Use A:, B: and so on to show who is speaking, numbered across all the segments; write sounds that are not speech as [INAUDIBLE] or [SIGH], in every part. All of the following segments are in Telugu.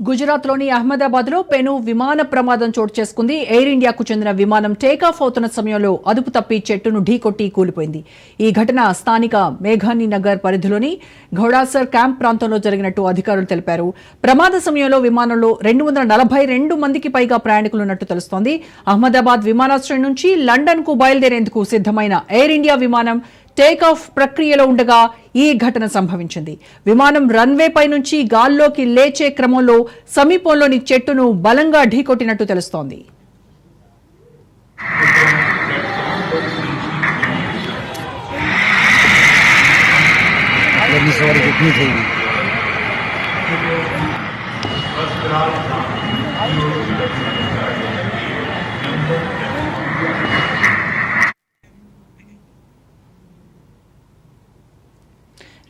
A: గుజరాత్లోని అహ్మదాబాద్లో పెను విమాన ప్రమాదం చోటు చేసుకుంది. ఎయిర్ ఇండియాకు చెందిన విమానం టేకాఫ్ అవుతున్న సమయంలో అదుపు తప్పి చెట్టును ఢీకొట్టి కూలిపోయింది. ఈ ఘటన స్థానిక మేఘాని నగర్ పరిధిలోని ఘోడాసర్ క్యాంప్ ప్రాంతంలో జరిగినట్టు అధికారులు తెలిపారు. ప్రమాద సమయంలో విమానంలో రెండు వందల నలభై రెండు మందికి పైగా ప్రయాణికులు ఉన్నట్టు తెలుస్తోంది. అహ్మదాబాద్ విమానాశ్రయం నుంచి లండన్కు బయలుదేరేందుకు సిద్ధమైన ఎయిర్ ఇండియా విమానం టేక్ ఆఫ్ ప్రక్రియలో ఉండగా ఈ ఘటన సంభవించింది. విమానం రన్వే పై నుంచి గాల్లోకి లేచే క్రమంలో సమీపంలోని చెట్టును బలంగా ఢీకొట్టినట్టు తెలుస్తోంది.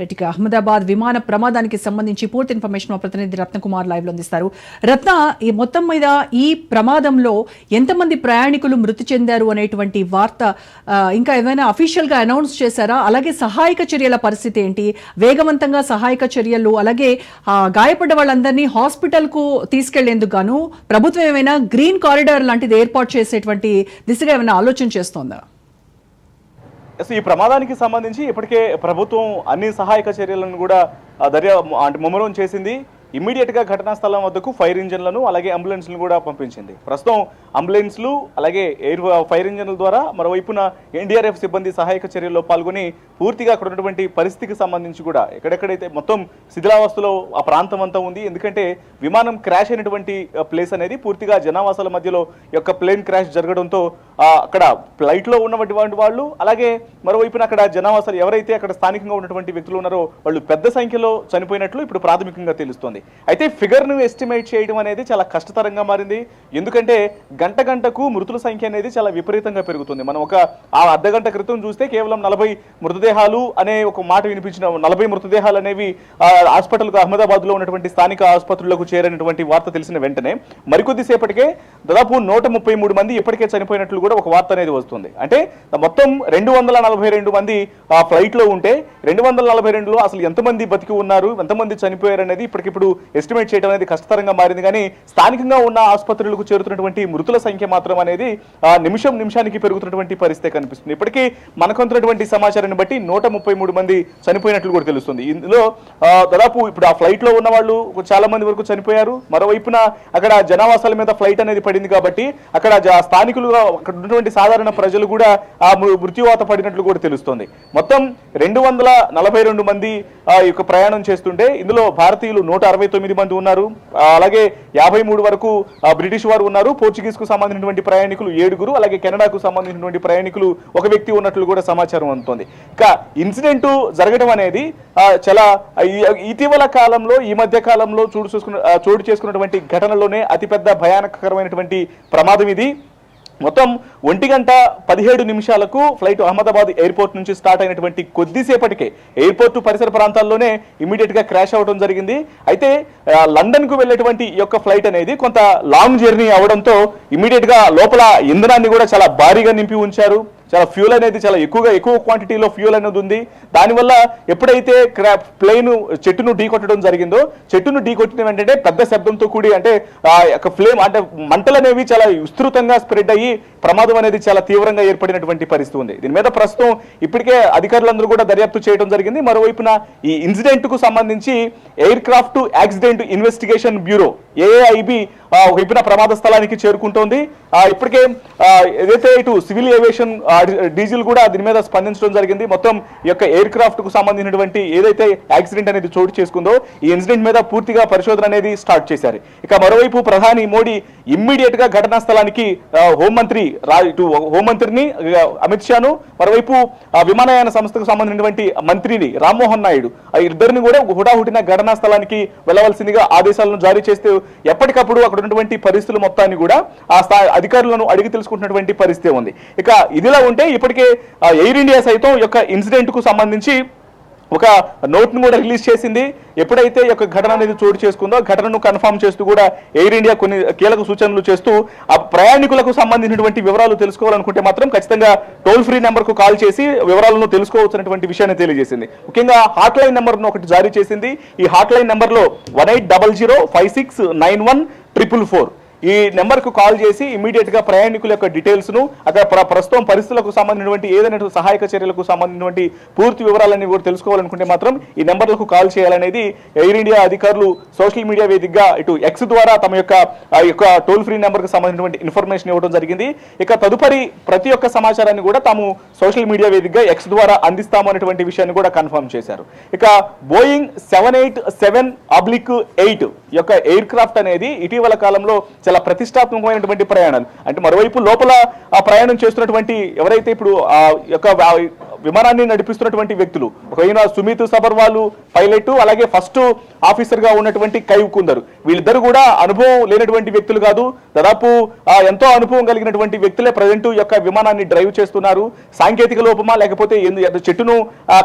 A: రైట్ అహ్మదాబాద్ విమాన ప్రమాదానికి సంబంధించి పూర్తి ఇన్ఫర్మేషన్ మా ప్రతినిధి రత్నకుమార్ లైవ్లో అందిస్తారు. రత్న ఈ మొత్తం మీద ఈ ప్రమాదంలో ఎంతమంది ప్రయాణికులు మృతి చెందారు అనేటువంటి వార్త ఇంకా ఏమైనా అఫీషియల్గా అనౌన్స్ చేశారా? అలాగే సహాయక చర్యల పరిస్థితి ఏంటి? వేగవంతంగా సహాయక చర్యలు అలాగే గాయపడ్డ వాళ్ళందరినీ హాస్పిటల్కు తీసుకెళ్ళేందుకు గాను ప్రభుత్వం ఏమైనా గ్రీన్ కారిడార్ లాంటిది ఏర్పాటు చేసేటువంటి దిశగా ఏమైనా ఆలోచన చేస్తోందా?
B: సో ఈ ప్రమాదానికి సంబంధించి ఇప్పటికే ప్రభుత్వం అన్ని సహాయక చర్యలను కూడా దర్యా అంటే ముమ్మరం చేసింది. ఇమ్మీడియట్గా ఘటనా స్థలం వద్దకు ఫైర్ ఇంజన్లను అలాగే అంబులెన్స్లను కూడా పంపించింది. ప్రస్తుతం అంబులెన్స్లు అలాగే ఎయిర్ ఫైర్ ఇంజన్ల ద్వారా మరోవైపున ఎన్డీఆర్ఎఫ్ సిబ్బంది సహాయక చర్యల్లో పాల్గొని పూర్తిగా అక్కడ ఉన్నటువంటి పరిస్థితికి సంబంధించి కూడా ఎక్కడెక్కడైతే మొత్తం శిథిలావస్థలో ఆ ప్రాంతం అంతా ఉంది ఎందుకంటే విమానం క్రాష్ అయినటువంటి ప్లేస్ అనేది పూర్తిగా జనావాసాల మధ్యలో యొక్క ప్లేన్ క్రాష్ జరగడంతో అక్కడ ఫ్లైట్లో ఉన్నటువంటి వాళ్ళు అలాగే మరోవైపున అక్కడ జనావాసాలు ఎవరైతే అక్కడ స్థానికంగా ఉన్నటువంటి వ్యక్తులు ఉన్నారో వాళ్ళు పెద్ద సంఖ్యలో చనిపోయినట్లు ఇప్పుడు ప్రాథమికంగా తెలుస్తోంది. అయితే ఫిగర్ను ఎస్టిమేట్ చేయడం అనేది చాలా కష్టతరంగా మారింది. ఎందుకంటే గంట గంటకు మృతుల సంఖ్య అనేది చాలా విపరీతంగా పెరుగుతుంది. మనం ఒక ఆ అర్ధ గంట క్రితం చూస్తే కేవలం నలభై మృతదేహాలు అనే ఒక మాట వినిపించిన నలభై మృతదేహాలు అనేవి హాస్పిటల్కు అహ్మదాబాద్లో ఉన్నటువంటి స్థానిక ఆసుపత్రులకు చేరినటువంటి వార్త తెలిసిన వెంటనే మరికొద్ది సేపటికే దాదాపు నూట ముప్పై మూడు మంది ఇప్పటికే చనిపోయినట్లు కూడా ఒక వార్త అనేది వస్తుంది. అంటే మొత్తం రెండు వందల నలభై రెండు మంది ఆ ఫ్లైట్లో ఉంటే రెండు వందల నలభై రెండులో అసలు ఎంతమంది బతికి ఉన్నారు ఎంతమంది చనిపోయారు అనేది ఇప్పటికిప్పుడు ఎస్టిమేట్ చేయడం అనేది కష్టతరంగా మారింది. కానీ స్థానికంగా ఉన్న ఆసుపత్రులకు చేరుతున్నటువంటి మృతుల సంఖ్య మాత్రం అనేది ఆ, నిమిషం నిమిషానికి పెరుగుతున్నటువంటి పరిస్థితి కనిపిస్తుంది. ఇప్పటికీ మనకు అందుతున్నటువంటి సమాచారాన్ని బట్టి నూట ముప్పై మూడు మంది చనిపోయినట్లు కూడా తెలుస్తుంది. ఇందులో దాదాపు ఇప్పుడు ఆ ఫ్లైట్లో ఉన్న వాళ్ళు చాలా మంది వరకు చనిపోయారు. మరోవైపున అక్కడ జనావాసాల మీద ఫ్లైట్ అనేది పడింది కాబట్టి అక్కడ స్థానికులు స్థానికులుగా అక్కడ ఉన్నటువంటి సాధారణ ప్రజలు కూడా ఆ మృత్యువాత పడినట్లు కూడా తెలుస్తుంది. మొత్తం రెండు వందల నలభై రెండు మంది ఆ ఈ యొక్క ప్రయాణం చేస్తుంటే ఇందులో భారతీయులు నూట అరవై తొమ్మిది మంది ఉన్నారు. అలాగే యాభై మూడు వరకు బ్రిటిష్ వారు ఉన్నారు. పోర్చుగీస్కు సంబంధించినటువంటి ప్రయాణికులు ఏడుగురు అలాగే కెనడాకు సంబంధించినటువంటి ప్రయాణికులు ఒక వ్యక్తి ఉన్నట్లు కూడా సమాచారం అందుతోంది. ఇక ఇన్సిడెంట్ జరగడం అనేది చాలా ఇటీవల కాలంలో ఈ మధ్య కాలంలో చోటు చేసుకున్న చోటు చేసుకున్నటువంటి ఘటనలోనే అతిపెద్ద భయానకరమైనటువంటి ప్రమాదం ఇది. మొత్తం ఒంటి గంట పదిహేడు నిమిషాలకు ఫ్లైట్ అహ్మదాబాద్ ఎయిర్పోర్ట్ నుంచి స్టార్ట్ అయినటువంటి కొద్దిసేపటికే ఎయిర్పోర్ట్ పరిసర ప్రాంతాల్లోనే ఇమీడియట్గా క్రాష్ అవడం జరిగింది. అయితే లండన్కు వెళ్ళేటువంటి ఈ యొక్క ఫ్లైట్ అనేది కొంత లాంగ్ జర్నీ అవడంతో ఇమీడియట్గా లోపల ఇంధనాన్ని కూడా చాలా భారీగా నింపి ఉంచారు. చాలా ఫ్యూల్ అనేది చాలా ఎక్కువగా ఎక్కువ క్వాంటిటీలో ఫ్యూల్ అనేది ఉంది. దానివల్ల ఎప్పుడైతే క్రా ప్లేన్ చెట్టును ఢీకొట్టడం జరిగిందో చెట్టును ఢీకొట్టిన వెంటనే పెద్ద శబ్దంతో కూడి అంటే ఆ ఫ్లేమ్ అంటే మంటలు అనేవి చాలా విస్తృతంగా స్ప్రెడ్ అయ్యి ప్రమాదం అనేది చాలా తీవ్రంగా ఏర్పడినటువంటి పరిస్థితి ఉంది. దీని మీద ప్రస్తుతం ఇప్పటికే అధికారులందరూ కూడా దర్యాప్తు చేయడం జరిగింది. మరోవైపున ఈ ఇన్సిడెంట్కు సంబంధించి aircraft accident investigation bureau AIB ఒక ప్రమాద స్థలానికి చేరుకుంటోంది. ఇప్పటికే ఏదైతే ఇటు సివిల్ ఏవియేషన్ డీజిల్ కూడా దీని మీద స్పందించడం జరిగింది. మొత్తం ఈ యొక్క ఎయిర్ క్రాఫ్ట్కు సంబంధించినటువంటి ఏదైతే యాక్సిడెంట్ అనేది చోటు చేసుకుందో ఈ ఇన్సిడెంట్ మీద పూర్తిగా పరిశోధన అనేది స్టార్ట్ చేశారు. ఇక మరోవైపు ప్రధాని మోడీ ఇమ్మీడియట్గా ఘటనా స్థలానికి హోంమంత్రి ఇటు హోంమంత్రిని అమిత్ షాను మరోవైపు విమానయాన సంస్థకు సంబంధించినటువంటి మంత్రిని రామ్మోహన్ నాయుడు ఆ ఇద్దరిని కూడా హుటాహుటిన ఘటనా స్థలానికి వెళ్ళవలసిందిగా ఆదేశాలను జారీ చేస్తే ఎప్పటికప్పుడు అక్కడ ఉన్నటువంటి పరిస్థితులు మొత్తాన్ని కూడా ఆ స్థాయి అధికారులను అడిగి తెలుసుకుంటున్నటువంటి పరిస్థితి ఉంది. ఇక ఇదిలా ఉంటే ఇప్పటికే ఎయిర్ ఇండియా సైతం యొక్క ఇన్సిడెంట్కు సంబంధించి ఒక నోట్ను కూడా రిలీజ్ చేసింది. ఎప్పుడైతే ఈ యొక్క ఘటన అనేది చోటు చేసుకుందో ఘటనను కన్ఫర్మ్ చేస్తూ కూడా ఎయిర్ ఇండియా కొన్ని కీలక సూచనలు చేస్తూ ఆ ప్రయాణికులకు సంబంధించినటువంటి వివరాలు తెలుసుకోవాలనుకుంటే మాత్రం ఖచ్చితంగా టోల్ ఫ్రీ నెంబర్కు కాల్ చేసి వివరాలను తెలుసుకోవచ్చినటువంటి విషయాన్ని తెలియజేసింది. ముఖ్యంగా హాట్ లైన్ నెంబర్ను ఒకటి జారీ చేసింది. ఈ హాట్ లైన్ నెంబర్లో one eight double zero five six nine one triple four ఈ నెంబర్కు కాల్ చేసి ఇమీడియట్గా ప్రయాణికుల యొక్క డీటెయిల్స్ను అక్కడ ప్రస్తుతం పరిస్థితులకు సంబంధించినటువంటి ఏదైనా సహాయక చర్యలకు సంబంధించినటువంటి పూర్తి వివరాలన్నీ కూడా తెలుసుకోవాలనుకుంటే మాత్రం ఈ నెంబర్లకు కాల్ చేయాలనేది ఎయిర్ ఇండియా అధికారులు సోషల్ మీడియా వేదికగా ఇటు ఎక్స్ ద్వారా తమ యొక్క యొక్క టోల్ ఫ్రీ నెంబర్కు సంబంధించినటువంటి ఇన్ఫర్మేషన్ ఇవ్వడం జరిగింది. ఇక తదుపరి ప్రతి ఒక్క సమాచారాన్ని కూడా తాము సోషల్ మీడియా వేదికగా ఎక్స్ ద్వారా అందిస్తాము అనేటువంటి విషయాన్ని కూడా కన్ఫర్మ్ చేశారు. ఇక Boeing seven eight seven oblique eight యొక్క ఎయిర్ క్రాఫ్ట్ అనేది ఇటీవల కాలంలో చాలా ప్రతిష్టాత్మకమైనటువంటి ప్రయాణాలు. అంటే మరోవైపు లోపల ఆ ప్రయాణం చేస్తున్నటువంటి ఎవరైతే ఇప్పుడు ఆ యొక్క విమానాన్ని నడిపిస్తున్నటువంటి వ్యక్తులు. ఒకవేళ సుమిత్ సబర్వాలు పైలట్ అలాగే ఫస్ట్ ఆఫీసర్గా ఉన్నటువంటి కైవ్ కుందరు. వీళ్ళిద్దరు కూడా అనుభవం లేనటువంటి వ్యక్తులు కాదు. దాదాపు ఎంతో అనుభవం కలిగినటువంటి వ్యక్తులే ప్రజెంట్ యొక్క విమానాన్ని డ్రైవ్ చేస్తున్నారు. సాంకేతిక లోపమా లేకపోతే చెట్టును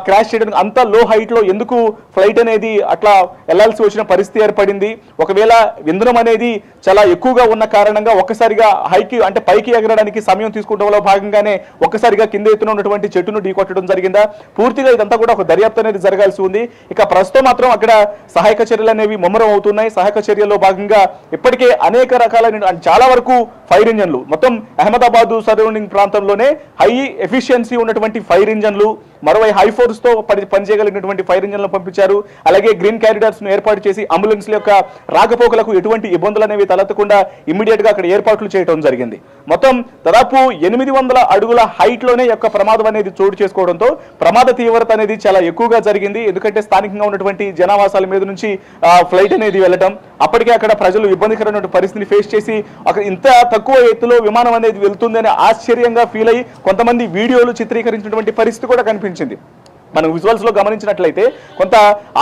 B: క్రాష్ చేయడానికి అంత లో హైట్లో ఎందుకు ఫ్లైట్ అనేది అట్లా వెళ్ళాల్సి వచ్చిన పరిస్థితి ఏర్పడింది. ఒకవేళ ఇంధనం అనేది చాలా ఎక్కువగా ఉన్న కారణంగా ఒక్కసారిగా హైకి అంటే పైకి ఎగరడానికి సమయం తీసుకుంటంలో భాగంగానే ఒక్కసారిగా కింద ఎత్తున ఉన్నటువంటి చెట్టును ఢీకొట్టడం జరిగిందా? పూర్తిగా ఇదంతా కూడా ఒక దర్యాప్తు అనేది జరగాల్సి ఉంది. ఇక ప్రస్తుతం మాత్రం అక్కడ సహాయక చర్యలు అనేవి ముమ్మరం అవుతున్నాయి. సహాయక చర్యల్లో భాగంగా ఇప్పటికే అనేక రకాలైన చాలా వరకు ఫైర్ ఇంజన్లు మొత్తం అహ్మదాబాద్ సరౌండింగ్ ప్రాంతంలోనే హై ఎఫిషియన్సీ ఉన్నటువంటి ఫైర్ ఇంజన్లు మరోవై హై ఫోర్స్తో పని పనిచేయగలిగినటువంటి ఫైర్ ఇంజన్లను పంపించారు. అలాగే గ్రీన్ క్యారిడార్స్ను ఏర్పాటు చేసి అంబులెన్స్ల యొక్క రాకపోకలకు ఎటువంటి ఇబ్బందులు అనేవి తలెత్తకుండా ఇమ్మీడియట్గా అక్కడ ఏర్పాట్లు చేయడం జరిగింది. మొత్తం దాదాపు ఎనిమిది వందల అడుగుల హైట్లోనే యొక్క ప్రమాదం అనేది చోటు చేసుకోవడంతో ప్రమాద తీవ్రత అనేది చాలా ఎక్కువగా జరిగింది. ఎందుకంటే స్థానికంగా ఉన్నటువంటి జనావాసాల మీద నుంచి ఫ్లైట్ అనేది వెళ్ళటం అప్పటికే అక్కడ ప్రజలు ఇబ్బందికరమైన పరిస్థితిని ఫేస్ చేసి అక్కడ ఇంత తక్కువ ఎత్తులో విమానం అనేది వెళ్తుందని ఆశ్చర్యంగా ఫీల్ అయ్యి కొంతమంది వీడియోలు చిత్రీకరించినటువంటి పరిస్థితి కూడా కనిపించింది. మనం విజువల్స్లో గమనించినట్లయితే కొంత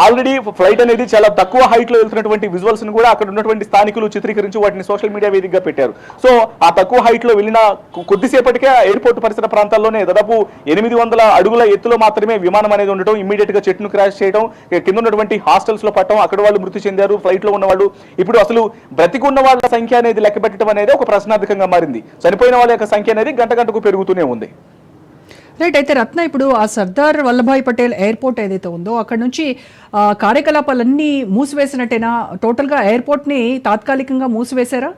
B: ఆల్రెడీ ఫ్లైట్ అనేది చాలా తక్కువ హైట్లో వెళ్తున్నటువంటి విజువల్స్ను కూడా అక్కడ ఉన్నటువంటి స్థానికులు చిత్రీకరించి వాటిని సోషల్ మీడియా వేదికగా పెట్టారు. సో ఆ తక్కువ హైట్లో వెళ్ళిన కొద్దిసేపటికే ఎయిర్పోర్ట్ పరిసర ప్రాంతాల్లోనే దాదాపు ఎనిమిది వందల అడుగుల ఎత్తులో మాత్రమే విమానం అనేది ఉండటం ఇమీడియట్గా చెట్టును క్రాష్ చేయడం కింద ఉన్నటువంటి హాస్టల్స్లో పట్టడం అక్కడ వాళ్ళు మృతి చెందారు ఫ్లైట్లో ఉన్నవాళ్ళు ఇప్పుడు అసలు బ్రతికున్న వాళ్ళ సంఖ్య అనేది లెక్క పెట్టడం అనేది ఒక ప్రశ్నార్థకంగా మారింది. చనిపోయిన వాళ్ళ యొక్క సంఖ్య అనేది గంట గంటకు పెరుగుతూనే ఉంది.
A: రైట్ అయితే రత్న ఇప్పుడు ఆ సర్దార్ వల్లభాయ్ పటేల్ ఎయిర్పోర్ట్ ఏదైతే ఉందో అక్కడ నుంచి కార్యకలాపాలన్నీ మూసివేసినట్టేనా? టోటల్గా ఎయిర్పోర్ట్ని తాత్కాలికంగా మూసివేశారా?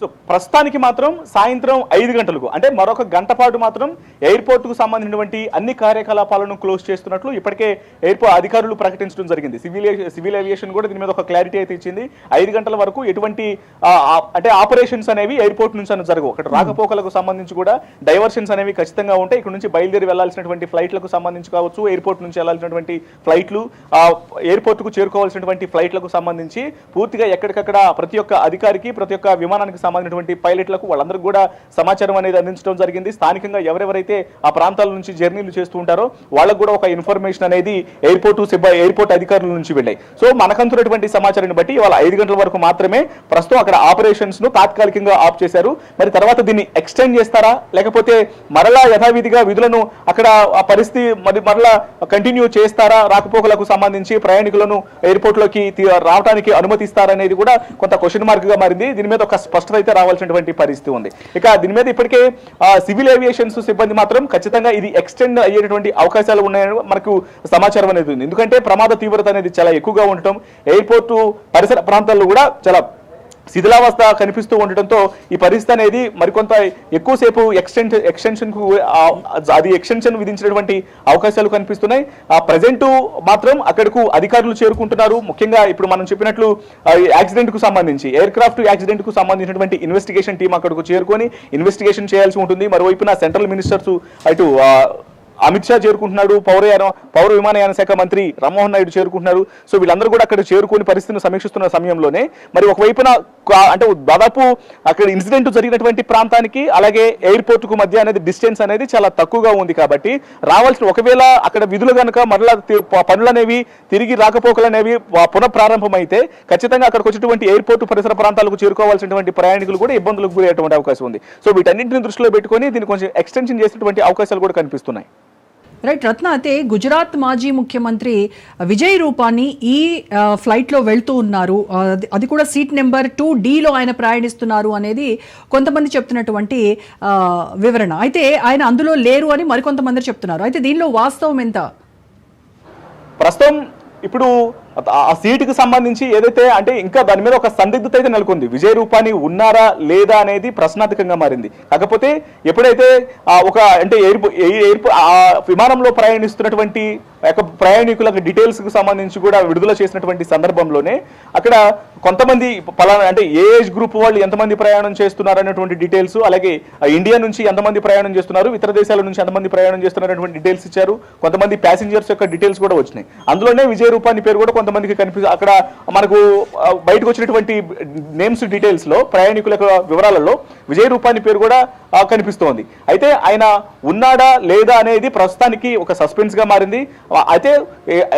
B: సో ప్రస్తుతానికి మాత్రం సాయంత్రం ఐదు గంటలకు అంటే మరొక గంట పాటు మాత్రం ఎయిర్పోర్ట్కు సంబంధించినటువంటి అన్ని కార్యకలాపాలను క్లోజ్ చేస్తున్నట్లు ఇప్పటికే ఎయిర్పోర్ట్ అధికారులు ప్రకటించడం జరిగింది. సివిల్ సివిల్ ఏవియేషన్ కూడా దీని మీద ఒక క్లారిటీ అయితే ఇచ్చింది. ఐదు గంటల వరకు ఎటువంటి అంటే ఆపరేషన్స్ అనేవి ఎయిర్పోర్ట్ నుంచి అని జరగవు. అక్కడ రాకపోకలకు సంబంధించి కూడా డైవర్షన్స్ అనేవి ఖచ్చితంగా ఉంటాయి. ఇక్కడ నుంచి బయలుదేరి వెళ్ళాల్సినటువంటి ఫ్లైట్లకు సంబంధించి కావచ్చు ఎయిర్పోర్ట్ నుంచి వెళ్ళాల్సినటువంటి ఫ్లైట్లు ఆ ఎయిర్పోర్ట్కు చేరుకోవాల్సినటువంటి ఫ్లైట్లకు సంబంధించి పూర్తిగా ఎక్కడికక్కడ ప్రతి ఒక్క అధికారికి ప్రతి ఒక్క విమానానికి సంబంధించినటువంటి పైలట్లకు వాళ్ళందరికీ కూడా సమాచారం అనేది అందించడం జరిగింది. స్థానికంగా ఎవరెవరైతే ఆ ప్రాంతాల నుంచి జర్నీలు చేస్తూ ఉంటారో వాళ్ళకు కూడా ఒక ఇన్ఫర్మేషన్ అనేది ఎయిర్పోర్ట్ సిబ్బంది ఎయిర్పోర్ట్ అధికారుల నుంచి వెళ్ళాయి. సో మనకంతున్నటువంటి సమాచారాన్ని బట్టి ఇవాళ ఐదు గంటల వరకు మాత్రమే ప్రస్తుతం అక్కడ ఆపరేషన్స్ను తాత్కాలికంగా ఆఫ్ చేశారు. మరి తర్వాత దీన్ని ఎక్స్టెండ్ చేస్తారా? లేకపోతే మరలా యథావిధిగా విధులను అక్కడ ఆ పరిస్థితి మరి మరలా కంటిన్యూ చేస్తారా? రాకపోకలకు సంబంధించి ప్రయాణికులను ఎయిర్పోర్ట్లోకి తీ- రావడానికి అనుమతిస్తారనేది కూడా కొంత క్వశ్చన్ మార్క్గా మారింది. దీని మీద ఒక స్పష్టత అయితే రావాల్సినటువంటి పరిస్థితి ఉంది. ఇక దీని మీద ఇప్పటికే సివిల్ ఏవియేషన్స్ సిబ్బంది మాత్రం ఖచ్చితంగా ఇది ఎక్స్టెండ్ అయ్యేటువంటి అవకాశాలు ఉన్నాయని మనకు సమాచారం అనేది ఉంది. ఎందుకంటే ప్రమాద తీవ్రత అనేది చాలా ఎక్కువగా ఉండటం ఎయిర్పోర్టు పరిసర ప్రాంతాల్లో కూడా చాలా శిథిలావస్థ కనిపిస్తూ ఉండటంతో ఈ పరిస్థితి అనేది మరికొంత ఎక్కువసేపు ఎక్స్టెన్ ఎక్స్టెన్షన్కు అది ఎక్స్టెన్షన్ విధించినటువంటి అవకాశాలు కనిపిస్తున్నాయి. ఆ ప్రజెంట్ మాత్రం అక్కడకు అధికారులు చేరుకుంటున్నారు. ముఖ్యంగా ఇప్పుడు మనం చెప్పినట్లు యాక్సిడెంట్కు సంబంధించి ఎయిర్ క్రాఫ్ట్ యాక్సిడెంట్కు సంబంధించినటువంటి ఇన్వెస్టిగేషన్ టీం అక్కడకు చేరుకొని ఇన్వెస్టిగేషన్ చేయాల్సి ఉంటుంది. మరోవైపున సెంట్రల్ మినిస్టర్స్ అటు అమిత్ షా చేరుకుంటున్నాడు పౌరయాన పౌర విమానయాన శాఖ మంత్రి రామ్మోహన్ నాయుడు చేరుకుంటున్నారు. సో వీళ్ళందరూ కూడా అక్కడ చేరుకొని పరిస్థితిని సమీక్షిస్తున్న సమయంలోనే మరి ఒకవైపున అంటే దాదాపు అక్కడ ఇన్సిడెంట్ జరిగినటువంటి ప్రాంతానికి అలాగే ఎయిర్పోర్ట్కు మధ్య అనేది డిస్టెన్స్ అనేది చాలా తక్కువగా ఉంది కాబట్టి రావాల్సిన ఒకవేళ అక్కడ విధులు కనుక మరలా పనులనేవి పనులు అనేవి తిరిగి రాకపోకలు అనేవి వ- పునఃప్రారంభమైతే ఖచ్చితంగా అక్కడికి వచ్చేటువంటి ఎయిర్పోర్ట్ పరిసర ప్రాంతాలకు చేరుకోవాల్సినటువంటి ప్రయాణికులు కూడా ఇబ్బందులకు గురయ్యేటువంటి అవకాశం ఉంది. సో వీటన్నింటిని దృష్టిలో పెట్టుకొని దీన్ని కొంచెం ఎక్స్టెన్షన్ చేసేటువంటి అవకాశాలు కూడా కనిపిస్తున్నాయి.
A: రైట్ రత్న అయితే గుజరాత్ మాజీ ముఖ్యమంత్రి విజయ్ రూపాని ఈ ఫ్లైట్లో వెళ్తూ ఉన్నారు. అది- అది కూడా సీట్ నెంబర్ టూ డీలో ఆయన ప్రయాణిస్తున్నారు అనేది కొంతమంది చెప్తున్నటువంటి వివరణ. అయితే ఆయన అందులో లేరు అని మరికొంతమంది చెప్తున్నారు. అయితే దీనిలో వాస్తవం ఎంత?
B: ప్రస్తుతం ఇప్పుడు ఆ- సీటుకు సంబంధించి ఏదైతే అంటే ఇంకా దాని మీద ఒక సందిగ్ధత అయితే నెలకొంది. విజయ రూపాని ఉన్నారా లేదా అనేది ప్రశ్నార్థకంగా మారింది. కాకపోతే ఎప్పుడైతే ఆ ఒక అంటే ఎయిర్పో ఎయిర్పో ఆ విమానంలో ప్రయాణిస్తున్నటువంటి యొక్క ప్రయాణికులకు డీటెయిల్స్కి సంబంధించి కూడా విడుదల చేసినటువంటి సందర్భంలోనే అక్కడ కొంతమంది పలానా అంటే ఏ ఏజ్ గ్రూప్ వాళ్ళు ఎంతమంది ప్రయాణం చేస్తున్నారు అనేటువంటి డీటెయిల్స్ అలాగే ఇండియా నుంచి ఎంతమంది ప్రయాణం చేస్తున్నారు ఇతర దేశాల నుంచి ఎంతమంది ప్రయాణం చేస్తున్నారు అనేటువంటి డీటెయిల్స్ ఇచ్చారు. కొంతమంది ప్యాసింజర్స్ యొక్క డీటెయిల్స్ కూడా వచ్చినాయి. అందులోనే విజయ రూపాని పేరు కూడా కొంతమందికి కనిపి అక్కడ మనకు బయటకు వచ్చినటువంటి నేమ్స్ డీటెయిల్స్లో ప్రయాణికుల వివరాలలో విజయ్ రూపాని పేరు కూడా కనిపిస్తోంది. అయితే ఆయన ఉన్నాడా లేదా అనేది ప్రస్తుతానికి ఒక సస్పెన్స్గా మారింది. అయితే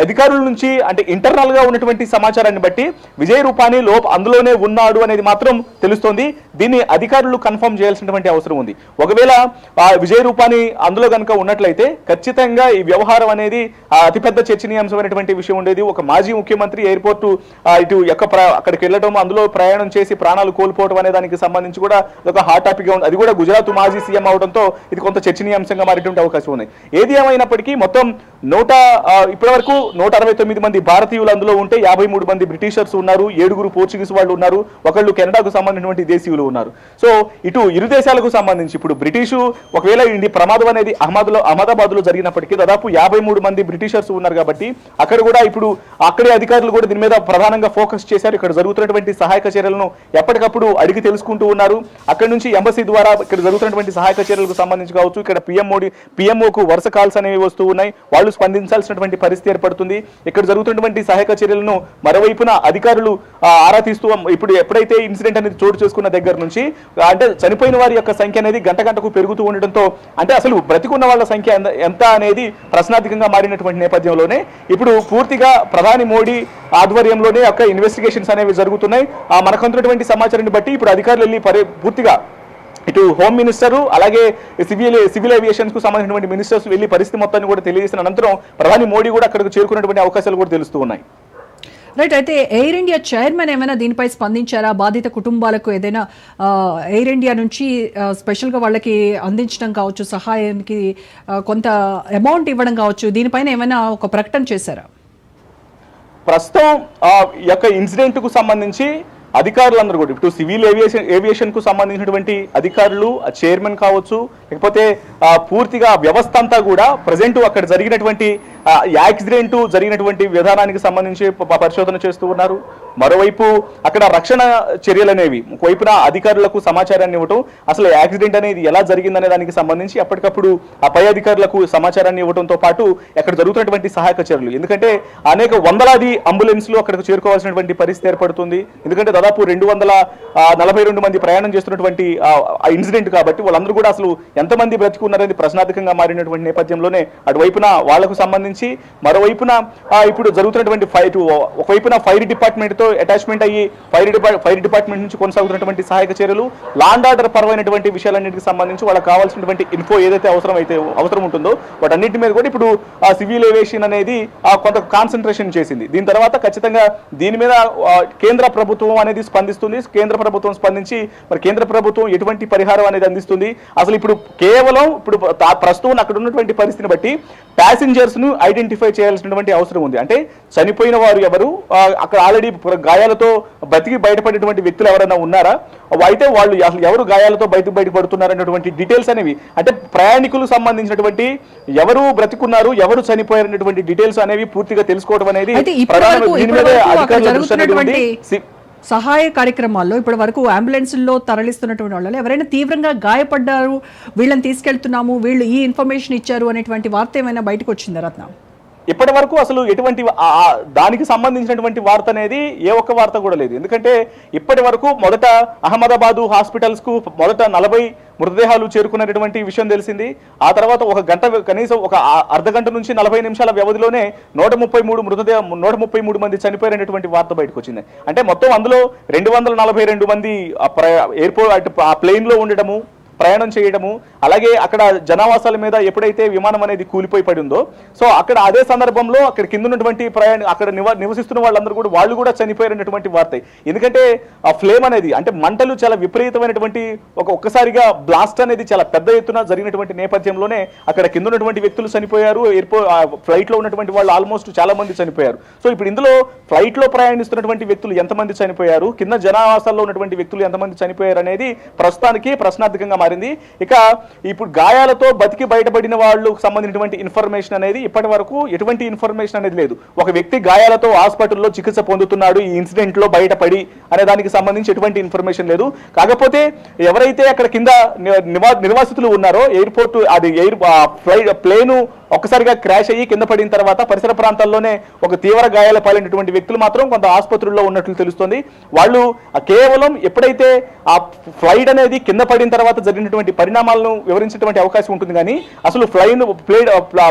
B: అధికారుల నుంచి అంటే ఇంటర్నల్గా ఉన్నటువంటి సమాచారాన్ని బట్టి విజయ్ రూపాని లోప్ అందులోనే ఉన్నాడు అనేది మాత్రం తెలుస్తోంది. దీన్ని అధికారులు కన్ఫర్మ్ చేయాల్సినటువంటి అవసరం ఉంది. ఒకవేళ విజయ విజయ్ రూపాని అందులో కనుక ఉన్నట్లయితే ఖచ్చితంగా ఈ వ్యవహారం అనేది అతిపెద్ద చర్చనీయాంశమైనటువంటి విషయం ఉండేది. ఒక మాజీ ముఖ్యమంత్రి ఎయిర్పోర్ట్ ఇటు యొక్క అక్కడికి వెళ్ళడం అందులో ప్రయాణం చేసి ప్రాణాలు కోల్పోవడం అనే దానికి సంబంధించి కూడా ఒక హాట్ టాపిక్గా ఉంది. అది కూడా గుజరాత్ మాజీ సీఎం అవడంతో ఇది కొంత చర్చనీయాంశంగా మారేటువంటి అవకాశం ఉంది. ఏది ఏమైనప్పటికీ మొత్తం నూట ఇప్పటి వరకు నూట అరవై తొమ్మిది మంది భారతీయులు అందులో ఉంటే యాభై మూడు మంది బ్రిటిషర్స్ ఉన్నారు ఏడుగురు పోర్చుగీస్ వాళ్ళు ఉన్నారు ఒకళ్ళు కెనడాకు సంబంధించినటువంటి దేశీయులు ఉన్నారు. సో ఇటు ఇరు దేశాలకు సంబంధించి ఇప్పుడు బ్రిటిషు ఒకవేళ ఇది ప్రమాదం అనేది అహ్మద్లో అహ్మదాబాద్లో జరిగినప్పటికీ దాదాపు యాభై మూడు మంది బ్రిటిషర్స్ ఉన్నారు కాబట్టి అక్కడ కూడా ఇప్పుడు అక్కడే అధికారులు కూడా దీని మీద ప్రధానంగా ఫోకస్ చేశారు. ఇక్కడ జరుగుతున్నటువంటి సహాయక చర్యలను ఎప్పటికప్పుడు అడిగి తెలుసుకుంటూ ఉన్నారు. అక్కడ నుంచి ఎంబసీ ద్వారా ఇక్కడ జరుగుతున్నటువంటి సహాయక చర్యలకు సంబంధించి కావచ్చు ఇక్కడ పిఎం మోడీ పిఎంఓకు వరుస కాల్స్ అనేవి వస్తూ ఉన్నాయి. వాళ్ళు స్పందించాల్సినటువంటి పరిస్థితి ఏర్పడుతుంది. ఇక్కడ జరుగుతున్నటువంటి సహాయక చర్యలను మరోవైపున అధికారులు ఆరా తీస్తూ ఇప్పుడు ఎప్పుడైతే ఇన్సిడెంట్ అనేది చోటు చేసుకున్న దగ్గర నుంచి అంటే చనిపోయిన వారి యొక్క సంఖ్య అనేది గంట గంటకు పెరుగుతూ ఉండడంతో అంటే అసలు బ్రతికున్న వాళ్ళ సంఖ్య ఎంత- ఎంత అనేది ప్రశ్నార్థకంగా మారినటువంటి నేపథ్యంలోనే ఇప్పుడు పూర్తిగా ప్రధాని మోడీ ఆధ్వర్యంలోనే అక్కడ ఇన్వెస్టిగేషన్స్ అనేవి జరుగుతున్నాయి. ఆ మనకు అందుతున్నటువంటి సమాచారాన్ని బట్టి ఇప్పుడు అధికారులు వెళ్ళి పరి పూర్తిగా ఇటు హోమ్ మినిస్టరు అలాగే సివిల్ సివిల్ ఏవియేషన్స్కు సంబంధించినటువంటి మినిస్టర్స్ వెళ్ళి పరిస్థితి మొత్తాన్ని కూడా తెలియజేసిన అనంతరం ప్రధాని మోడీ కూడా అక్కడికి చేరుకున్నటువంటి అవకాశాలు కూడా తెలుస్తూ ఉన్నాయి.
A: రైట్ అయితే ఎయిర్ ఇండియా చైర్మన్ ఏమైనా దీనిపై స్పందించారా? బాధిత కుటుంబాలకు ఏదైనా ఎయిర్ ఇండియా నుంచి స్పెషల్గా వాళ్ళకి అందించడం కావచ్చు సహాయానికి కొంత అమౌంట్ ఇవ్వడం కావచ్చు దీనిపైన ఏమైనా ఒక ప్రకటన చేశారా?
B: ప్రస్తుతం ఆ యొక్క ఇన్సిడెంట్కు సంబంధించి అధికారులందరూ కూడా. ఇప్పుడు సివిల్ ఏవియేషన్ ఏవియేషన్కు సంబంధించినటువంటి అధికారులు చైర్మన్ కావచ్చు లేకపోతే పూర్తిగా వ్యవస్థ అంతా కూడా ప్రజెంట్ అక్కడ జరిగినటువంటి యాక్సిడెంట్ జరిగినటువంటి విధానానికి సంబంధించి పరిశోధన చేస్తూ ఉన్నారు. మరోవైపు అక్కడ రక్షణ చర్యలు అనేవి ఒకవైపున అధికారులకు సమాచారాన్ని ఇవ్వటం అసలు యాక్సిడెంట్ అనేది ఎలా జరిగిందనే దానికి సంబంధించి అప్పటికప్పుడు ఆ పై అధికారులకు సమాచారాన్ని ఇవ్వడంతో పాటు అక్కడ జరుగుతున్నటువంటి సహాయక చర్యలు. ఎందుకంటే అనేక వందలాది అంబులెన్స్లు అక్కడికి చేరుకోవాల్సినటువంటి పరిస్థితి ఏర్పడుతుంది. ఎందుకంటే దాదాపు రెండు వందల నలభై రెండు మంది ప్రయాణం చేస్తున్నటువంటి ఆ ఇన్సిడెంట్ కాబట్టి వాళ్ళందరూ కూడా అసలు ఎంతమంది బ్రతికున్నారనేది ప్రశ్నార్థకంగా మారినటువంటి నేపథ్యంలోనే అటువైపున వాళ్ళకు సంబంధించి మరోవైపున ఇప్పుడు జరుగుతున్నటువంటి ఫైర్ ఒకవైపున ఫైర్ డిపార్ట్మెంట్తో అటాచ్మెంట్ అయ్యి ఫైర్ డిపార్ట్ ఫైర్ డిపార్ట్మెంట్ నుంచి కొనసాగుతున్నటువంటి సహాయక చర్యలు లాండ్ ఆర్డర్ పరమైనటువంటి విషయాలన్నింటికి సంబంధించి వాళ్ళకి కావాల్సినటువంటి ఇన్ఫో ఏదైతే అవసరం అయితే అవసరం ఉంటుందో వాటన్నిటి మీద కూడా ఇప్పుడు ఆ సివిల్ ఏవియేషన్ అనేది ఆ కొంత కాన్సన్ట్రేషన్ చేసింది. దీని తర్వాత ఖచ్చితంగా దీని మీద కేంద్ర ప్రభుత్వం అనేది స్పందిస్తుంది. కేంద్ర ప్రభుత్వం స్పందించి మరి కేంద్ర ప్రభుత్వం ఎటువంటి పరిహారం అనేది అందిస్తుంది? అసలు ఇప్పుడు కేవలం ఇప్పుడు ప్రస్తుతం అక్కడ ఉన్నటువంటి పరిస్థితిని బట్టి ప్యాసింజర్స్ను ఐడెంటిఫై చేయాల్సినటువంటి అవసరం ఉంది. అంటే చనిపోయిన వారు ఎవరు? అక్కడ ఆల్రెడీ గాయాలతో బతికి బయటపడేటువంటి వ్యక్తులు ఎవరైనా ఉన్నారా? అయితే వాళ్ళు అసలు ఎవరు గాయాలతో బయటకు బయటపడుతున్నారు అనేటువంటి డీటెయిల్స్ అనేవి అంటే ప్రయాణికులు సంబంధించినటువంటి ఎవరు బ్రతికున్నారు ఎవరు చనిపోయారనేటువంటి డీటెయిల్స్ అనేవి పూర్తిగా తెలుసుకోవడం అనేది ప్రధాన దీని మీదే అధికారుల దృష్టి
A: సహాయ కార్యక్రమాల్లో ఇప్పటి వరకు అంబులెన్స్లో తరలిస్తున్నటువంటి వాళ్ళు ఎవరైనా తీవ్రంగా గాయపడ్డారు వీళ్ళని తీసుకెళ్తున్నాము వీళ్ళు ఈ ఇన్ఫర్మేషన్ ఇచ్చారు అనేటువంటి వార్త ఏమైనా బయటకు వచ్చిందా రత్న?
B: ఇప్పటి వరకు అసలు ఎటువంటి దానికి సంబంధించినటువంటి వార్త అనేది ఏ ఒక్క వార్త కూడా లేదు. ఎందుకంటే ఇప్పటి వరకు మొదట అహ్మదాబాదు హాస్పిటల్స్కు మొదట నలభై మృతదేహాలు చేరుకున్నటువంటి విషయం తెలిసింది. ఆ తర్వాత ఒక గంట కనీసం ఒక అర్ధ గంట నుంచి నలభై నిమిషాల వ్యవధిలోనే నూట ముప్పై మూడు మృతదేహం నూట ముప్పై మూడు మంది చనిపోయినటువంటి వార్త బయటకు వచ్చింది. అంటే మొత్తం అందులో రెండు వందల నలభై రెండు మంది ఎయిర్పోర్ట్ ఆ ప్లెయిన్లో ఉండడము ప్రయాణం చేయడము అలాగే అక్కడ జనావాసాల మీద ఎప్పుడైతే విమానం అనేది కూలిపోయి పడి ఉందో సో అక్కడ అదే సందర్భంలో అక్కడ కింద ఉన్నటువంటి ప్రయాణ అక్కడ నివసిస్తున్న వాళ్ళందరూ కూడా వాళ్ళు కూడా చనిపోయారనేటువంటి వార్త. ఎందుకంటే ఆ ఫ్లేమ్ అనేది అంటే మంటలు చాలా విపరీతమైనటువంటి ఒక ఒక్కసారిగా బ్లాస్ట్ అనేది చాలా పెద్ద ఎత్తున జరిగినటువంటి నేపథ్యంలోనే అక్కడ కింద ఉన్నటువంటి వ్యక్తులు చనిపోయారు. ఎయిర్పో ఫ్లైట్లో ఉన్నటువంటి వాళ్ళు ఆల్మోస్ట్ చాలా మంది చనిపోయారు. సో ఇప్పుడు ఇందులో ఫ్లైట్లో ప్రయాణిస్తున్నటువంటి వ్యక్తులు ఎంతమంది చనిపోయారు? కింద జనావాసాల్లో ఉన్నటువంటి వ్యక్తులు ఎంతమంది చనిపోయారు అనేది ప్రస్తుతానికి ప్రశ్నార్థకంగా మారింది. ఇక ఇప్పుడు గాయాలతో బతికి బయటపడిన వాళ్ళకు సంబంధించినటువంటి ఇన్ఫర్మేషన్ అనేది ఇప్పటి వరకు ఎటువంటి ఇన్ఫర్మేషన్ అనేది లేదు. ఒక వ్యక్తి గాయాలతో హాస్పిటల్లో చికిత్స పొందుతున్నాడు ఈ ఇన్సిడెంట్లో బయటపడి అనే దానికి సంబంధించి ఎటువంటి ఇన్ఫర్మేషన్ లేదు. కాకపోతే ఎవరైతే అక్కడ కింద నివా నిర్వాసితులు ఉన్నారో ఎయిర్పోర్ట్ అది ఎయిర్ ఫ్లైట్ ప్లేను ఒక్కసారిగా క్రాష్ అయ్యి కింద పడిన తర్వాత పరిసర ప్రాంతాల్లోనే ఒక తీవ్ర గాయాల పాలైనటువంటి వ్యక్తులు మాత్రం కొంత ఆసుపత్రుల్లో ఉన్నట్లు తెలుస్తుంది. వాళ్ళు కేవలం ఎప్పుడైతే ఆ ఫ్లైట్ అనేది కింద పడిన తర్వాత జరిగినటువంటి పరిణామాలను వివరించేటువంటి అవకాశం ఉంటుంది కానీ అసలు ఫ్లైన్ ప్లేన్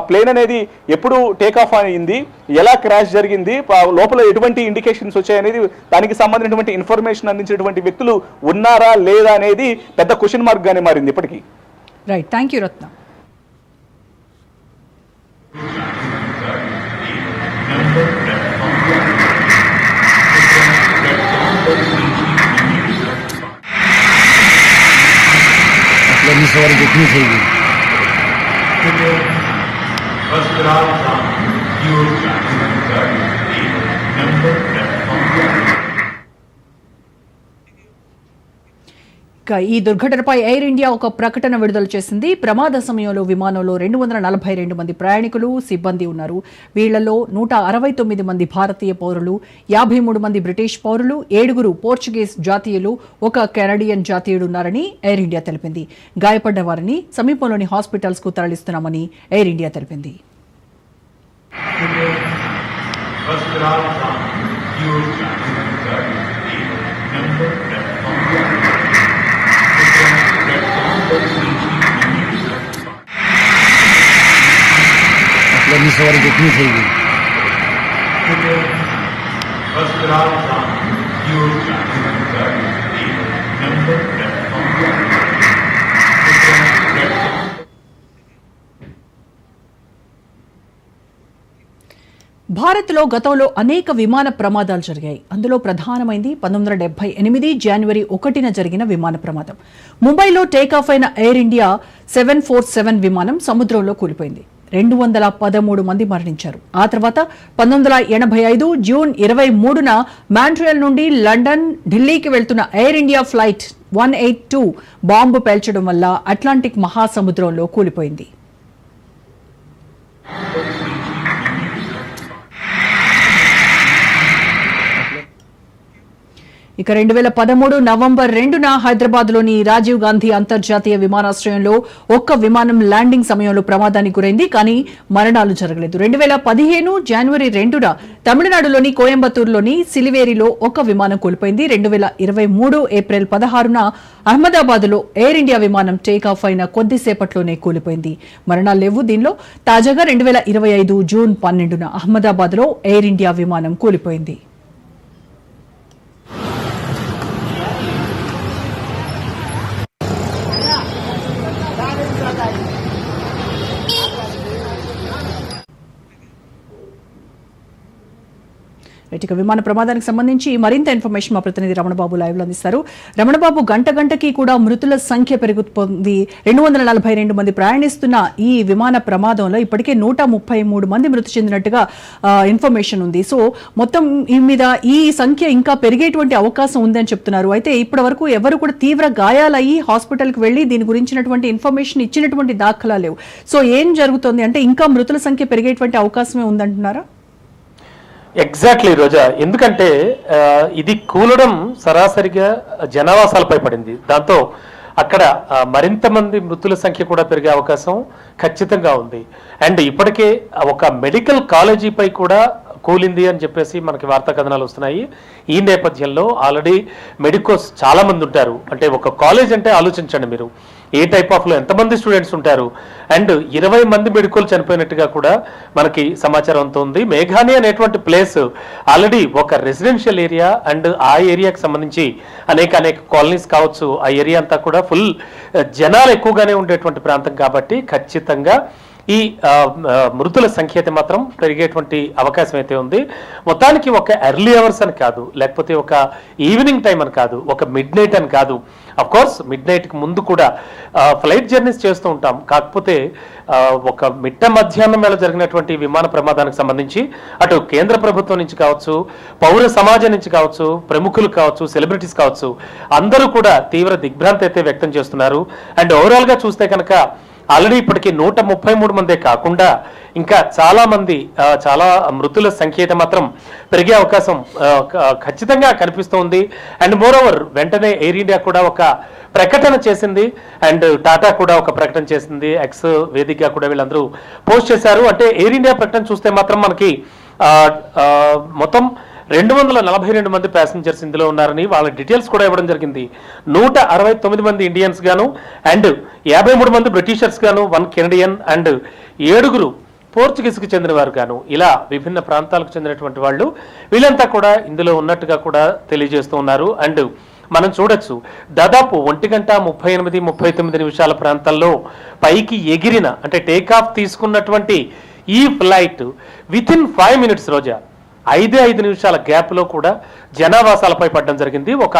B: ప్లేన్ అనేది ఎప్పుడు టేక్ ఆఫ్ అయింది? ఎలా క్రాష్ జరిగింది? లోపల ఎటువంటి ఇండికేషన్స్ వచ్చాయనేది దానికి సంబంధించినటువంటి ఇన్ఫర్మేషన్ అందించినటువంటి వ్యక్తులు ఉన్నారా లేదా అనేది పెద్ద క్వశ్చన్ మార్క్ గానే మారింది ఇప్పటికీ.
A: Right thank you Ratna
C: da missa hora de
A: começar. Primeiro, considerado que o Jackson Garden ఈ దుర్ఘటనపై ఎయిర్ ఇండియా ఒక ప్రకటన విడుదల చేసింది. ప్రమాద సమయంలో విమానంలో రెండు వందల నలభై రెండు మంది ప్రయాణికులు సిబ్బంది ఉన్నారు. వీళ్ళలో నూట అరవై తొమ్మిది మంది భారతీయ పౌరులు యాభై మూడు మంది బ్రిటిష్ పౌరులు ఏడుగురు పోర్చుగీస్ జాతీయులు ఒక కెనడియన్ జాతీయుడు ఉన్నారని ఎయిర్ ఇండియా తెలిపింది. గాయపడ్డ వారిని సమీపంలోని హాస్పిటల్స్కు తరలిస్తున్నామని ఎయిర్ ఇండియా తెలిపింది.
C: લગ્ન સવારે જખમી થઈ ગઈ
A: భారత్లో గతంలో అనేక విమాన ప్రమాదాలు జరిగాయి. అందులో ప్రధానమైంది పంతొమ్మిది వందల డెబ్బై ఎనిమిది జనవరి ఒకటిన జరిగిన విమాన ప్రమాదం. ముంబైలో టేక్ ఆఫ్ అయిన Air India seven four seven విమానం సముద్రంలో కూలిపోయింది. రెండు వందల పదమూడు మంది మరణించారు. ఆ తర్వాత పంతొమ్మిది వందల ఎనభై ఐదు జూన్ ఇరవై మూడున మాంట్రియల్ నుండి లండన్ ఢిల్లీకి వెళ్తున్న Air India flight one eight two bomb పేల్చడం వల్ల అట్లాంటిక్ మహాసముద్రంలో కూలిపోయింది. ఇక రెండు వేల పదమూడు నవంబర్ రెండున హైదరాబాద్లోని రాజీవ్ గాంధీ అంతర్జాతీయ విమానాశ్రయంలో ఒక్క విమానం ల్యాండింగ్ సమయంలో ప్రమాదానికి గురైంది కానీ మరణాలు జరగలేదు. రెండు వేల పదిహేను జనవరి రెండున తమిళనాడులోని కోయంబత్తూరులోని సిలివేరిలో ఒక విమానం కోల్పోయింది. రెండు వేల ఇరవై మూడు ఏప్రిల్ పదహారున అహ్మదాబాద్లో ఎయిర్ ఇండియా విమానం టేకాఫ్ అయిన కొద్దిసేపట్లోనే కూలిపోయింది. మరణాలు లేవు. దీనిలో తాజాగా రెండు వేల ఇరవై ఐదు జూన్ పన్నెండున అహ్మదాబాద్లో ఎయిర్ ఇండియా విమానం కూలిపోయింది. ఇక విమాన ప్రమాదానికి సంబంధించి మరింత ఇన్ఫర్మేషన్ మా ప్రతినిధి రమణబాబు లైవ్లో అందిస్తారు. రమణబాబు గంట గంటకి కూడా మృతుల సంఖ్య పెరుగుతుంది. రెండు వందల నలభై రెండు మంది ప్రయాణిస్తున్న ఈ విమాన ప్రమాదంలో ఇప్పటికే నూట ముప్పై మూడు మంది మృతి చెందినట్టుగా ఇన్ఫర్మేషన్ ఉంది. సో మొత్తం ఈ మీద ఈ సంఖ్య ఇంకా పెరిగేటువంటి అవకాశం ఉందని చెప్తున్నారు. అయితే ఇప్పటి వరకు ఎవరు కూడా తీవ్ర గాయాలయ్యి హాస్పిటల్కి వెళ్ళి దీని గురించినటువంటి ఇన్ఫర్మేషన్ ఇచ్చినటువంటి దాఖలా లేవు సో ఏం జరుగుతుంది? అంటే ఇంకా మృతుల సంఖ్య పెరిగేటువంటి అవకాశమే ఉందంటున్నారా?
D: ఎగ్జాక్ట్లీ రోజా ఎందుకంటే ఇది కూలడం సరాసరిగా జనావాసాలపై పడింది. దాంతో అక్కడ మరింత మంది మృతుల సంఖ్య కూడా పెరిగే అవకాశం ఖచ్చితంగా ఉంది. అండ్ ఇప్పటికే ఒక మెడికల్ కాలేజీపై కూడా కూలింది అని చెప్పేసి మనకి వార్తా కథనాలు వస్తున్నాయి. ఈ నేపథ్యంలో ఆల్రెడీ మెడికోస్ చాలా మంది ఉంటారు. అంటే ఒక కాలేజ్ అంటే ఆలోచించండి మీరు. ఏ టైప్ ఆఫ్లో ఎంతమంది స్టూడెంట్స్ ఉంటారు? అండ్ ఇరవై మంది మెడికోలు చనిపోయినట్టుగా కూడా మనకి సమాచారం అంత ఉంది. మేఘాని అనేటువంటి ప్లేస్ ఆల్రెడీ ఒక రెసిడెన్షియల్ ఏరియా అండ్ ఆ ఏరియాకి సంబంధించి అనేక అనేక కాలనీస్ కావచ్చు. ఆ ఏరియా అంతా కూడా ఫుల్ జనాలు ఎక్కువగానే ఉండేటువంటి ప్రాంతం కాబట్టి ఖచ్చితంగా ఈ మృతుల సంఖ్య అయితే మాత్రం పెరిగేటువంటి అవకాశం అయితే ఉంది. మొత్తానికి ఒక ఎర్లీ అవర్స్ అని కాదు లేకపోతే ఒక ఈవినింగ్ టైం అని కాదు ఒక మిడ్ నైట్ అని కాదు. అఫ్ కోర్స్ మిడ్ నైట్కి ముందు కూడా ఫ్లైట్ జర్నీస్ చేస్తూ ఉంటాం. కాకపోతే ఒక మిట్ట మధ్యాహ్నం వేళ జరిగినటువంటి విమాన ప్రమాదానికి సంబంధించి అటు కేంద్ర ప్రభుత్వం నుంచి కావచ్చు పౌర సమాజం నుంచి కావచ్చు ప్రముఖులు కావచ్చు సెలబ్రిటీస్ కావచ్చు అందరూ కూడా తీవ్ర దిగ్భ్రాంతి అయితే వ్యక్తం చేస్తున్నారు. అండ్ ఓవరాల్గా చూస్తే కనుక ఆల్రెడీ ఇప్పటికి నూట ముప్పై మూడు మందే కాకుండా ఇంకా చాలా మంది చాలా మృతుల సంఖ్య అయితే మాత్రం పెరిగే అవకాశం ఖచ్చితంగా కనిపిస్తోంది. అండ్ మోర్ ఓవర్ వెంటనే ఎయిర్ ఇండియా కూడా ఒక ప్రకటన చేసింది. అండ్ టాటా కూడా ఒక ప్రకటన చేసింది. ఎక్స్ వేదికగా కూడా వీళ్ళందరూ పోస్ట్ చేశారు. అంటే ఎయిర్ ఇండియా ప్రకటన చూస్తే మాత్రం మనకి మొత్తం రెండు వందల నలభై రెండు మంది ప్యాసింజర్స్ ఇందులో ఉన్నారని వాళ్ళ డీటెయిల్స్ కూడా ఇవ్వడం జరిగింది. నూట అరవై తొమ్మిది మంది ఇండియన్స్ గాను అండ్ యాభై మూడు మంది బ్రిటిషర్స్ గాను వన్ కెనడియన్ అండ్ ఏడుగురు పోర్చుగీస్కి చెందినవారు గాను. ఇలా విభిన్న ప్రాంతాలకు చెందినటువంటి వాళ్ళు వీళ్ళంతా కూడా ఇందులో ఉన్నట్టుగా కూడా తెలియజేస్తూ ఉన్నారు. అండ్ మనం చూడొచ్చు దాదాపు ఒంటి గంట ముప్పై ఎనిమిది ముప్పై తొమ్మిది నిమిషాల ప్రాంతాల్లో పైకి ఎగిరిన అంటే టేక్ ఆఫ్ తీసుకున్నటువంటి ఈ flight within five minutes రోజా. ఐదే ఐదు నిమిషాల గ్యాప్లో కూడా జనావాసాలపై పడడం జరిగింది. ఒక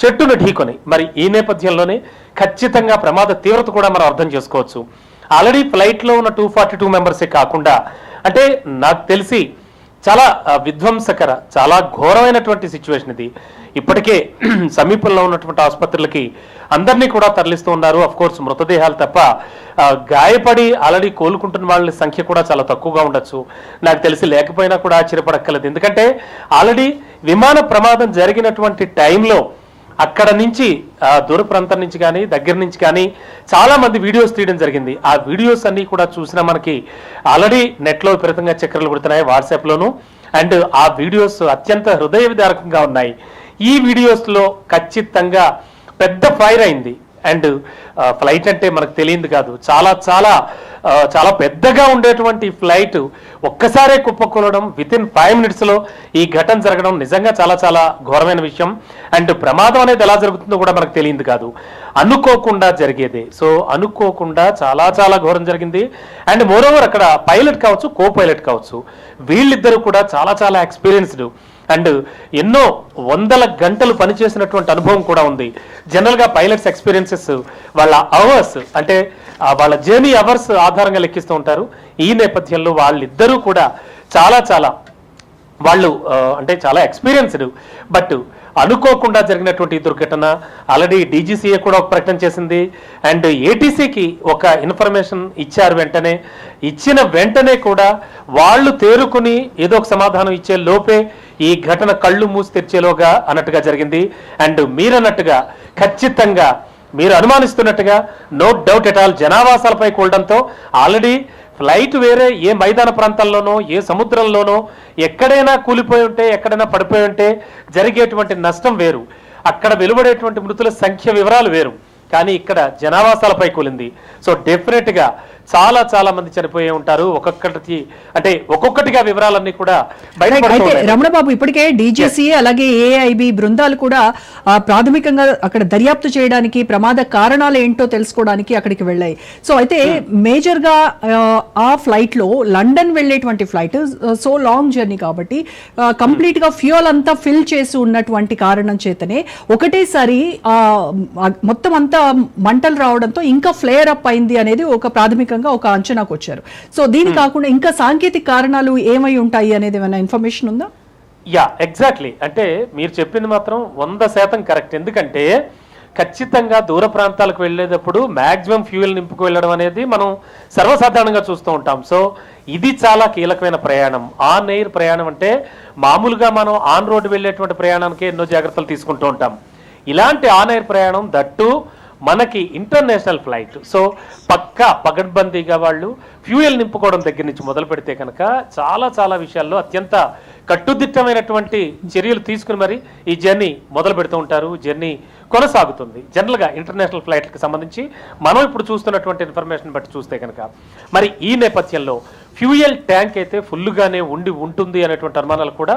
D: చెట్టును ఢీకొని మరి ఈ నేపథ్యంలోనే ఖచ్చితంగా ప్రమాద తీవ్రత కూడా మనం అర్థం చేసుకోవచ్చు. ఆల్రెడీ ఫ్లైట్లో ఉన్న టూ ఫార్టీ టూ మెంబర్సే కాకుండా అంటే నాకు తెలిసి చాలా విధ్వంసకర చాలా ఘోరమైనటువంటి సిచ్యువేషన్ ఇది. ఇప్పటికే [CLEARS THROAT] సమీపంలో ఉన్నటువంటి ఆసుపత్రులకి అందరినీ కూడా తరలిస్తూ ఉన్నారు. అఫ్ కోర్స్ మృతదేహాలు తప్ప గాయపడి ఆల్రెడీ కోలుకుంటున్న వాళ్ళ సంఖ్య కూడా చాలా తక్కువగా ఉండొచ్చు. నాకు తెలిసి లేకపోయినా కూడా ఆశ్చర్యపడక్కర్లేదు. ఎందుకంటే ఆల్రెడీ విమాన ప్రమాదం జరిగినటువంటి టైంలో అక్కడ నుంచి దూర ప్రాంతం నుంచి కానీ దగ్గర నుంచి కానీ చాలా మంది వీడియోస్ తీయడం జరిగింది. ఆ వీడియోస్ అన్ని కూడా చూసినా మనకి ఆల్రెడీ నెట్లో విపరీతంగా చక్కెరలు పడుతున్నాయి వాట్సాప్లోను. అండ్ ఆ వీడియోస్ అత్యంత హృదయ విదారకంగా ఉన్నాయి. ఈ వీడియోస్లో ఖచ్చితంగా పెద్ద ఫైర్ అయింది. అండ్ ఫ్లైట్ అంటే మనకు తెలియదు కాదు. చాలా చాలా చాలా పెద్దగా ఉండేటువంటి ఫ్లైట్ ఒక్కసారే కుప్పకూలడం విత్ ఇన్ ఫైవ్ మినిట్స్లో ఈ ఘటన జరగడం నిజంగా చాలా చాలా ఘోరమైన విషయం. అండ్ ప్రమాదం అనేది ఎలా జరుగుతుందో కూడా మనకు తెలియదు కాదు. అనుకోకుండా జరిగేదే. సో అనుకోకుండా చాలా చాలా ఘోరం జరిగింది. అండ్ మోరోవర్ అక్కడ పైలట్ కావచ్చు కో పైలట్ కావచ్చు వీళ్ళిద్దరూ కూడా చాలా చాలా ఎక్స్పీరియన్స్డ్ అండ్ ఎన్నో వందల గంటలు పనిచేసినటువంటి అనుభవం కూడా ఉంది. జనరల్గా పైలట్స్ ఎక్స్పీరియన్సెస్ వాళ్ళ అవర్స్ అంటే వాళ్ళ జర్నీ అవర్స్ ఆధారంగా లెక్కిస్తూ ఉంటారు. ఈ నేపథ్యంలో వాళ్ళిద్దరూ కూడా చాలా చాలా వాళ్ళు అంటే చాలా ఎక్స్పీరియన్స్డ్ బట్ అనుకోకుండా జరిగినటువంటి దుర్ఘటన. ఆల్రెడీ డీజీసీఏ కూడా ఒక ప్రకటన చేసింది. అండ్ ఏటీసీకి ఒక ఇన్ఫర్మేషన్ ఇచ్చారు వెంటనే. ఇచ్చిన వెంటనే కూడా వాళ్ళు తేరుకుని ఏదో ఒక సమాధానం ఇచ్చే లోపే ఈ ఘటన కళ్ళు మూసి తెరిచేలోగా అన్నట్టుగా జరిగింది. అండ్ మీరన్నట్టుగా ఖచ్చితంగా మీరు అనుమానిస్తున్నట్టుగా నో డౌట్ ఎట్ ఆల్ జనావాసాలపై కూడడంతో ఆల్రెడీ ఫ్లైట్ వేరే ఏ మైదాన ప్రాంతాల్లోనో ఏ సముద్రంలోనో ఎక్కడైనా కూలిపోయి ఉంటే ఎక్కడైనా పడిపోయి ఉంటే జరిగేటువంటి నష్టం వేరు. అక్కడ వెలువడేటువంటి మృతుల సంఖ్య వివరాలు వేరు. కానీ ఇక్కడ జనావాసాలపై కూలింది. సో డెఫినెట్గా చాలా చాలా మంది చనిపోయి ఉంటారు. ఒక్కొక్కటి అంటే ఒక్కొక్కటిగా వివరాలన్నీ కూడా
A: అయితే
D: ఉన్నాయి.
A: రమణబాబు ఇప్పటికే డీజీసీఏ అలాగే ఏఐబి బృందాలు కూడా ప్రాథమికంగా అక్కడ దర్యాప్తు చేయడానికి ప్రమాద కారణాలు ఏంటో తెలుసుకోవడానికి అక్కడికి వెళ్ళాయి. సో అయితే మేజర్గా ఆ, ఫ్లైట్లో లండన్ వెళ్ళేటువంటి ఫ్లైట్ సో లాంగ్ జర్నీ కాబట్టి కంప్లీట్గా ఫ్యూయల్ అంతా ఫిల్ చేసి ఉన్నటువంటి కారణం చేతనే ఒకటేసారి మొత్తం అంతా మంటలు రావడంతో ఇంకా ఫ్లేయర్ అప్ అయింది అనేది ఒక ప్రాథమికంగా ఒక అంచనాకు వచ్చారు. సో దీని కాకుండా ఇంకా సాంకేతిక కారణాలు ఏమై ఉంటాయి అనేది ఏమైనా ఇన్ఫర్మేషన్ ఉందా?
D: Yeah exactly. అంటే మీరు చెప్పింది మాత్రం వంద శాతం కరెక్ట్. ఎందుకంటే ఖచ్చితంగా దూర ప్రాంతాలకు వెళ్ళేటప్పుడు మాక్సిమం ఫ్యూయల్ నింపుకు వెళ్ళడం అనేది మనం సర్వసాధారణంగా చూస్తూ ఉంటాం. సో ఇది చాలా కీలకమైన ప్రయాణం. ఆన్ ఎయిర్ ప్రయాణం అంటే మామూలుగా మనం ఆన్ రోడ్ వెళ్ళేటువంటి ప్రయాణానికి ఎన్నో జాగ్రత్తలు తీసుకుంటూ ఉంటాం. ఇలాంటి ఆన్ ఎయిర్ ప్రయాణం దట్టు మనకి ఇంటర్నేషనల్ ఫ్లైట్. సో పక్కా పగడ్బందీగా వాళ్ళు ఫ్యూయల్ నింపుకోవడం దగ్గర నుంచి మొదలు పెడితే కనుక చాలా చాలా విషయాల్లో అత్యంత కట్టుదిట్టమైనటువంటి చర్యలు తీసుకుని మరి ఈ జర్నీ మొదలు పెడుతూ ఉంటారు. జర్నీ కొనసాగుతుంది. జనరల్గా ఇంటర్నేషనల్ ఫ్లైట్లకు సంబంధించి మనం ఇప్పుడు చూస్తున్నటువంటి ఇన్ఫర్మేషన్ బట్టి చూస్తే కనుక మరి ఈ నేపథ్యంలో ఫ్యూయల్ ట్యాంక్ అయితే ఫుల్గానే ఉండి ఉంటుంది అనేటువంటి అనుమానాలు కూడా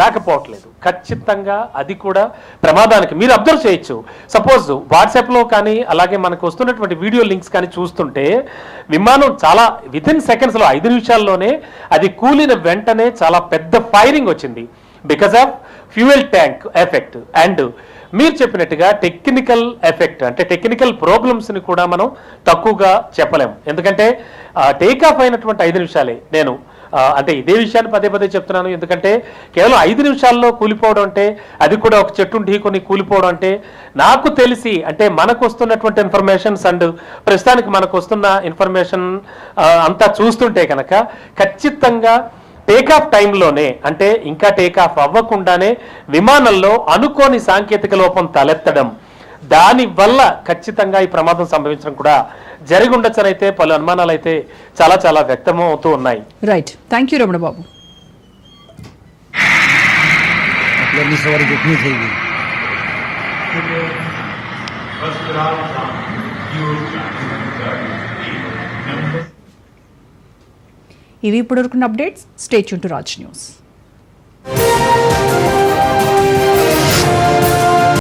D: రాకపోవట్లేదు. ఖచ్చితంగా అది కూడా ప్రమాదానికి మీరు అబ్జర్వ్ చేయొచ్చు. సపోజ్ వాట్సాప్లో కానీ అలాగే మనకు వస్తున్నటువంటి వీడియో లింక్స్ కానీ చూస్తుంటే విమానం చాలా వితిన్ సెకండ్స్లో ఐదు నిమిషాల్లోనే అది కూలిన వెంటనే చాలా పెద్ద ఫైరింగ్ వచ్చింది. Because of fuel tank effect and మీరు చెప్పినట్టుగా టెక్నికల్ ఎఫెక్ట్ అంటే టెక్నికల్ ప్రాబ్లమ్స్ని కూడా మనం తక్కువగా చెప్పలేము. ఎందుకంటే టేక్ ఆఫ్ అయినటువంటి ఐదు నిమిషాలే నేను అంటే ఇదే విషయాన్ని పదే పదే చెప్తున్నాను. ఎందుకంటే కేవలం ఐదు నిమిషాల్లో కూలిపోవడం అంటే అది కూడా ఒక చెట్టును ఢీకొని కూలిపోవడం అంటే నాకు తెలిసి అంటే మనకు వస్తున్నటువంటి ఇన్ఫర్మేషన్స్ అండ్ ప్రస్తుతానికి మనకు వస్తున్న ఇన్ఫర్మేషన్ అంతా చూస్తుంటే కనుక ఖచ్చితంగా టేకాఫ్ టైంలోనే అంటే ఇంకా టేకాఫ్ అవ్వకుండానే విమానంలో అనుకోని సాంకేతిక లోపం తలెత్తడం దాని వల్ల ఖచ్చితంగా ఈ ప్రమాదం సంభవించడం కూడా జరిగి ఉండొచ్చనైతే పలు అనుమానాలు అయితే చాలా చాలా వ్యక్తం అవుతూ ఉన్నాయి
A: right thank you Ramana Babu
C: आपल्यानी सवारी
A: ఇవి ఇప్పటివరకున్న updates. Stay tuned to Raj News